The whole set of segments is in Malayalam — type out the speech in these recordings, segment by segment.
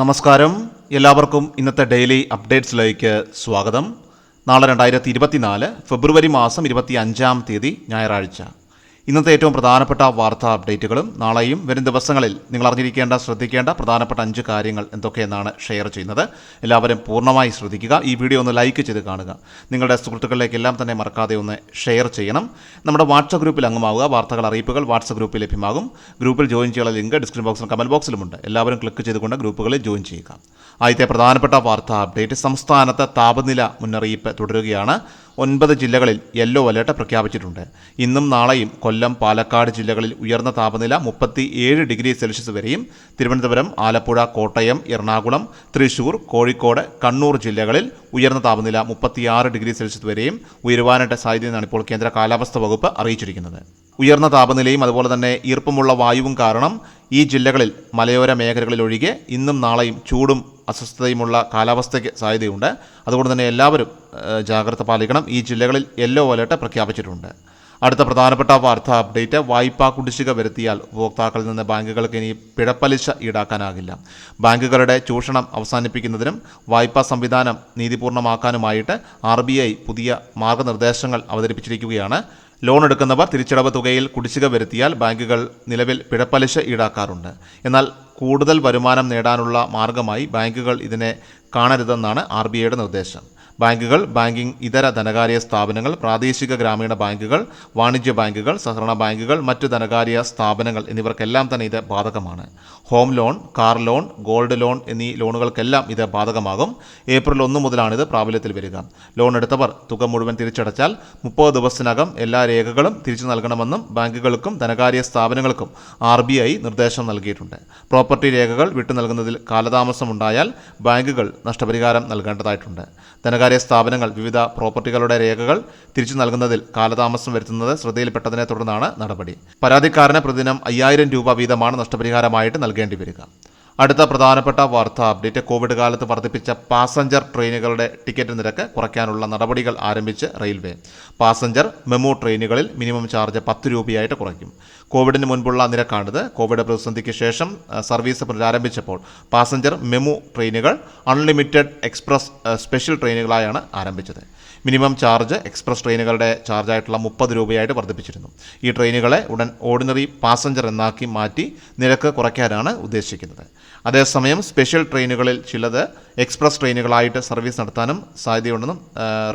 നമസ്കാരം. എല്ലാവർക്കും ഇന്നത്തെ ഡെയിലി അപ്ഡേറ്റ്സിലേക്ക് സ്വാഗതം. നാളെ രണ്ടായിരത്തി ഇരുപത്തിനാല് ഫെബ്രുവരി മാസം ഇരുപത്തി അഞ്ചാം തീയതി ഞായറാഴ്ച. ഇന്നത്തെ ഏറ്റവും പ്രധാനപ്പെട്ട വാർത്താ അപ്ഡേറ്റുകളും നാളെയും വരും ദിവസങ്ങളിൽ നിങ്ങൾ അറിഞ്ഞിരിക്കേണ്ട ശ്രദ്ധിക്കേണ്ട പ്രധാനപ്പെട്ട അഞ്ച് കാര്യങ്ങൾ എന്തൊക്കെയെന്നാണ് ഷെയർ ചെയ്യുന്നത്. എല്ലാവരും പൂർണമായി ശ്രദ്ധിക്കുക. ഈ വീഡിയോ ഒന്ന് ലൈക്ക് ചെയ്ത് കാണുക. നിങ്ങളുടെ സുഹൃത്തുക്കളിലേക്കെല്ലാം തന്നെ മറക്കാതെ ഒന്ന് ഷെയർ ചെയ്യണം. നമ്മുടെ വാട്സപ്പ് ഗ്രൂപ്പിൽ അംഗമാവുക. വാർത്തകൾ അറിയിപ്പുകൾ വാട്സപ്പ് ഗ്രൂപ്പിൽ ലഭ്യമാകും. ഗ്രൂപ്പിൽ ജോയിൻ ചെയ്യാനുള്ള ലിങ്ക് ഡിസ്ക്രിപ്ഷൻ ബോക്സിലും കമന്റ് ബോക്സിലുമുണ്ട്. എല്ലാവരും ക്ലിക്ക് ചെയ്തുകൊണ്ട് ഗ്രൂപ്പുകളിൽ ജോയിൻ ചെയ്യുക. ആദ്യത്തെ പ്രധാനപ്പെട്ട വാർത്താ അപ്ഡേറ്റ് സംസ്ഥാനത്ത് താപനില മുന്നറിയിപ്പ് തുടരുകയാണ്. ഒൻപത് ജില്ലകളിൽ യെല്ലോ അലേർട്ട് പ്രഖ്യാപിച്ചിട്ടുണ്ട്. ഇന്നും നാളെയും കൊല്ലം പാലക്കാട് ജില്ലകളിൽ ഉയർന്ന താപനില മുപ്പത്തി ഏഴ് ഡിഗ്രി സെൽഷ്യസ് വരെയും തിരുവനന്തപുരം ആലപ്പുഴ കോട്ടയം എറണാകുളം തൃശൂർ കോഴിക്കോട് കണ്ണൂർ ജില്ലകളിൽ ഉയർന്ന താപനില മുപ്പത്തിയാറ് ഡിഗ്രി സെൽഷ്യസ് വരെയും ഉയരുവാനായിട്ട് സാധ്യതയെന്നാണ് ഇപ്പോൾ കേന്ദ്ര കാലാവസ്ഥാ വകുപ്പ് അറിയിച്ചിരിക്കുന്നത്. ഉയർന്ന താപനിലയും അതുപോലെ തന്നെ ഈർപ്പമുള്ള വായുവും കാരണം ഈ ജില്ലകളിൽ മലയോര മേഖലകളിൽ ഒഴികെ ഇന്നും നാളെയും ചൂടും അസ്വസ്ഥതയുമുള്ള കാലാവസ്ഥയ്ക്ക് സാധ്യതയുണ്ട്. അതുകൊണ്ട് തന്നെ എല്ലാവരും ജാഗ്രത പാലിക്കണം. ഈ ജില്ലകളിൽ യെല്ലോ അലേർട്ട് പ്രഖ്യാപിച്ചിട്ടുണ്ട്. അടുത്ത പ്രധാനപ്പെട്ട വാർത്താ അപ്ഡേറ്റ് വായ്പാ കുടിശ്ശിക വരുത്തിയാൽ ഉപഭോക്താക്കളിൽ നിന്ന് ബാങ്കുകൾക്ക് ഇനി പിഴപ്പലിശ ഈടാക്കാനാകില്ല. ബാങ്കുകളുടെ ചൂഷണം അവസാനിപ്പിക്കുന്നതിനും വായ്പാ സംവിധാനം നീതിപൂർണമാക്കാനുമായിട്ട് ആർ പുതിയ മാർഗനിർദ്ദേശങ്ങൾ അവതരിപ്പിച്ചിരിക്കുകയാണ്. ലോൺ എടുക്കുന്നവർ തിരിച്ചടവ് തുകയിൽ കുടിശ്ശിക വരുത്തിയാൽ ബാങ്കുകൾ നിലവിൽ പിഴപ്പലിശ ഈടാക്കാറുണ്ട്. എന്നാൽ കൂടുതൽ വരുമാനം നേടാനുള്ള മാർഗമായി ബാങ്കുകൾ ഇതിനെ കാണരുതെന്നാണ് ആർ ബി ഐയുടെ നിർദ്ദേശം. ബാങ്കുകൾ ബാങ്കിംഗ് ഇതര ധനകാര്യ സ്ഥാപനങ്ങൾ പ്രാദേശിക ഗ്രാമീണ ബാങ്കുകൾ വാണിജ്യ ബാങ്കുകൾ സഹകരണ ബാങ്കുകൾ മറ്റു ധനകാര്യ സ്ഥാപനങ്ങൾ എന്നിവർക്കെല്ലാം തന്നെ ഇത് ബാധകമാണ്. Home loan car loan gold loan എന്നീ ലോണുകൾക്കെല്ലാം ഇത് ബാധകമാകും. ഏപ്രിൽ ഒന്ന് ഇത് പ്രാബല്യത്തിൽ വരിക. ലോൺ എടുത്തവർ തുക മുഴുവൻ തിരിച്ചടച്ചാൽ മുപ്പത് ദിവസത്തിനകം എല്ലാ രേഖകളും തിരിച്ചു നൽകണമെന്നും ബാങ്കുകൾക്കും ധനകാര്യ സ്ഥാപനങ്ങൾക്കും ആർ നിർദ്ദേശം നൽകിയിട്ടുണ്ട്. പ്രോപ്പർട്ടി രേഖകൾ വിട്ടു നൽകുന്നതിൽ കാലതാമസമുണ്ടായാൽ ബാങ്കുകൾ നഷ്ടപരിഹാരം നൽകേണ്ടതായിട്ടുണ്ട്. ധനകാര്യ സ്ഥാപനങ്ങൾ വിവിധ പ്രോപ്പർട്ടികളുടെ രേഖകൾ തിരിച്ചു നൽകുന്നതിൽ കാലതാമസം വരുത്തുന്നത് ശ്രദ്ധയിൽപ്പെട്ടതിനെ തുടർന്നാണ് നടപടി. പരാതിക്കാരന് പ്രതിദിനം അയ്യായിരം രൂപ വീതമാണ് നഷ്ടപരിഹാരമായിട്ട് നൽകേണ്ടി വരിക. അടുത്ത പ്രധാനപ്പെട്ട വാർത്താ അപ്ഡേറ്റ്. കോവിഡ് കാലത്ത് വർദ്ധിപ്പിച്ച പാസഞ്ചർ ട്രെയിനുകളുടെ ടിക്കറ്റ് നിരക്ക് കുറയ്ക്കാനുള്ള നടപടികൾ ആരംഭിച്ച് റെയിൽവേ. പാസഞ്ചർ മെമു ട്രെയിനുകളിൽ മിനിമം ചാർജ് പത്ത് രൂപയായിട്ട് കുറയ്ക്കും. കോവിഡിന് മുൻപുള്ള നിരക്കാണിത്. കോവിഡ് പ്രതിസന്ധിക്ക് ശേഷം സർവീസ് പുനരാരംഭിച്ചപ്പോൾ പാസഞ്ചർ മെമു ട്രെയിനുകൾ അൺലിമിറ്റഡ് എക്സ്പ്രസ് സ്പെഷ്യൽ ട്രെയിനുകളായാണ് ആരംഭിച്ചത്. മിനിമം ചാർജ് എക്സ്പ്രസ് ട്രെയിനുകളുടെ ചാർജായിട്ടുള്ള മുപ്പത് രൂപയായിട്ട് വർദ്ധിപ്പിച്ചിരുന്നു. ഈ ട്രെയിനുകളെ ഉടൻ ഓർഡിനറി പാസഞ്ചർ എന്നാക്കി മാറ്റി നിരക്ക് കുറയ്ക്കാനാണ് ഉദ്ദേശിക്കുന്നത്. അതേസമയം സ്പെഷ്യൽ ട്രെയിനുകളിൽ ചിലത് എക്സ്പ്രസ് ട്രെയിനുകളായിട്ട് സർവീസ് നടത്താനും സാധ്യതയുണ്ടെന്നും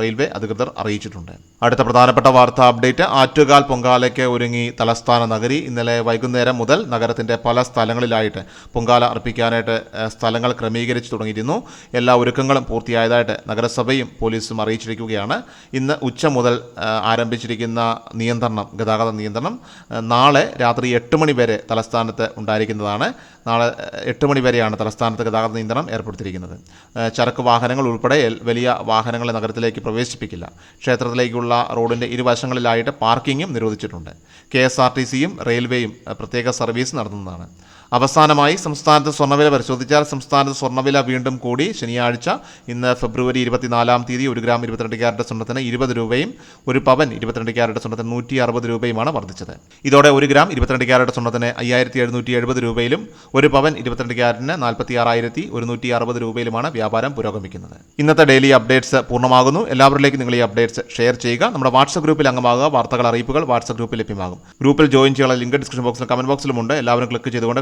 റെയിൽവേ അധികൃതർ അറിയിച്ചിട്ടുണ്ട്. അടുത്ത പ്രധാനപ്പെട്ട വാർത്താ അപ്ഡേറ്റ് ആറ്റുകാൽ പൊങ്കാലയ്ക്ക് ഒരുങ്ങി തലസ്ഥാന നഗരി. ഇന്നലെ വൈകുന്നേരം മുതൽ നഗരത്തിന്റെ പല സ്ഥലങ്ങളിലായിട്ട് പൊങ്കാല അർപ്പിക്കാനായിട്ട് സ്ഥലങ്ങൾ ക്രമീകരിച്ചു തുടങ്ങിയിരുന്നു. എല്ലാ ഒരുക്കങ്ങളും പൂർത്തിയായതായിട്ട് നഗരസഭയും പോലീസും അറിയിച്ചിരിക്കുകയാണ്. ഇന്ന് ഉച്ച മുതൽ ആരംഭിച്ചിരിക്കുന്ന നിയന്ത്രണം ഗതാഗത നിയന്ത്രണം നാളെ രാത്രി എട്ട് മണി വരെ തലസ്ഥാനത്ത് ഉണ്ടായിരിക്കുന്നതാണ്. നാളെ എട്ട് മണി വരെയാണ് തലസ്ഥാനത്ത് ഗതാഗത നിയന്ത്രണം ഏർപ്പെടുത്തിയിരിക്കുന്നത്. ചരക്ക് വാഹനങ്ങൾ ഉൾപ്പെടെ വലിയ വാഹനങ്ങളെ നഗരത്തിലേക്ക് പ്രവേശിപ്പിക്കില്ല. ക്ഷേത്രത്തിലേക്കുള്ള റോഡിന്റെ ഇരുവശങ്ങളിലായിട്ട് പാർക്കിങ്ങും നിരോധിച്ചിട്ടുണ്ട്. കെ എസ് ആർ ടി സിയും റെയിൽവേയും പ്രത്യേക സർവീസ് നടത്തുന്നതാണ്. അവസാനമായി സംസ്ഥാനത്ത് സ്വർണവില പരിശോധിച്ചാൽ സംസ്ഥാനത്ത് സ്വർണവില വീണ്ടും കൂടി ശനിയാഴ്ച ഇന്ന് ഫെബ്രുവരി ഇരുപത്തിനാലാം തീയതി ഒരു ഗ്രാം ഇരുപത്തിരണ്ട് ക്യാരറ്റ് സ്വർണത്തിന് ഇരുപത് രൂപയും ഒരു പവൻ ഇരുപത്തിരണ്ട് ക്യാരറ്റ് സ്വർണത്തിന് നൂറ്റി അറുപത് രൂപയുമാണ് വർദ്ധിച്ചത്. ഇതോടെ ഒരു ഗ്രാം ഇരുപത്തിരണ്ട് ക്യാരറ്റ് സ്വർണത്തിന് അയ്യായിരത്തി എഴുന്നൂറ്റി എഴുപത് രൂപയിലും ഒരു പവൻ ഇരുപത്തിരണ്ട് ക്യാരറ്റിന് നാൽപ്പത്തി ആറായിരത്തി ഒരുന്നൂറ്റി അറുപത് രൂപയിലുമാണ് വ്യാപാരം പുരോഗമിക്കുന്നത്. ഇന്നത്തെ ഡെയിലി അപ്ഡേറ്റ്സ് പൂർണമാകുന്നു. എല്ലാവരിലേക്കും നിങ്ങൾ ഈ അപ്ഡേറ്റ്സ് ഷെയർ ചെയ്യുക. നമ്മുടെ വാട്സപ്പ് ഗ്രൂപ്പിൽ അംഗമാകുക. വാർത്തകൾ അറിയിപ്പുകൾ വാട്സപ്പ് ഗ്രൂപ്പിൽ ലഭ്യമാകും. ഗ്രൂപ്പിൽ ജോയിൻ ചെയ്യാനുള്ള ലിങ്ക് ഡിസ്ക്രിപ്ഷൻ ബോക്സിലും കമന്റ് ബോക്സിലുമുണ്ട് എല്ലാവരും ക്ലിക്ക് ചെയ്തുകൊണ്ട്